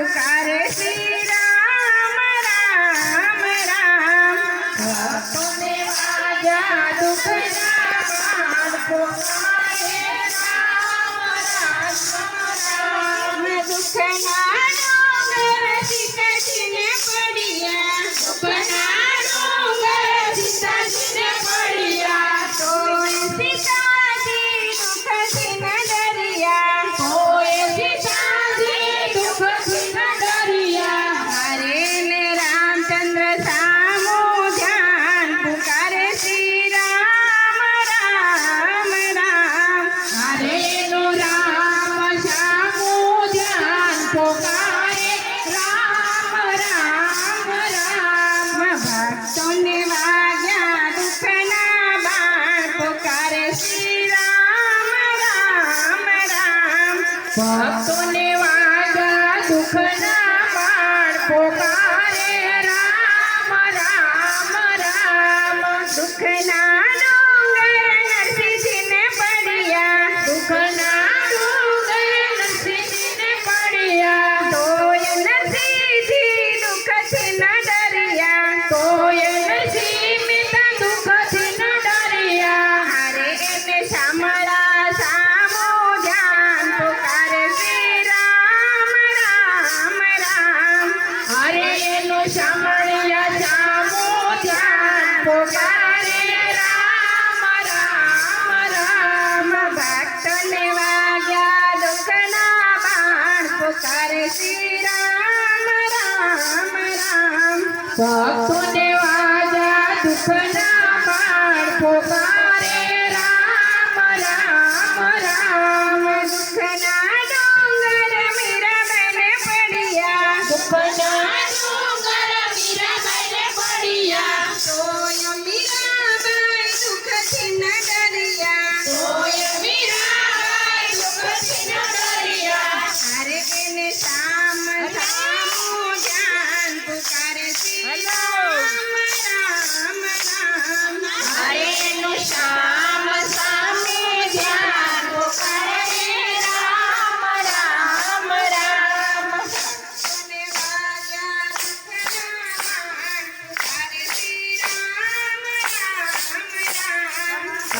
no. ભક્તોને વાગા દુઃખ શામળિયા જામો જ્ઞાન પોકારે રામ રામ રામ. ભક્તને વાગ્યા દુઃખના બાણ. પોકારે શ્રી રામ રામ રામ. ભક્તોને વાગ્યા દુઃખના બાણ. પોકારે না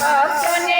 Amen.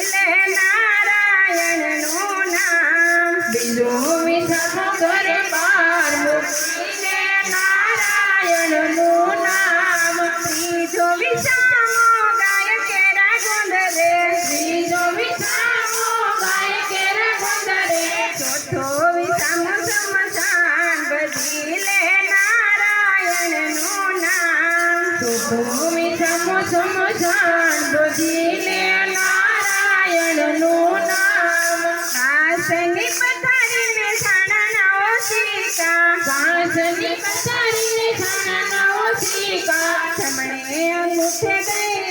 ભજી લે નારાયણનું નામ. બીજો મૂકીને નામ. ત્રીજો વિસામો ગાય કેરા ગોંધરે ત્રીજો વિધાનો ગાય કેરા ગોંદરે ચોથો સમસાન લે નારાયણનું નામ. ચોથો નારાયણનું કાંસની પથારીને છાનાના ઓશિકા જમણે અંગૂઠે ગયા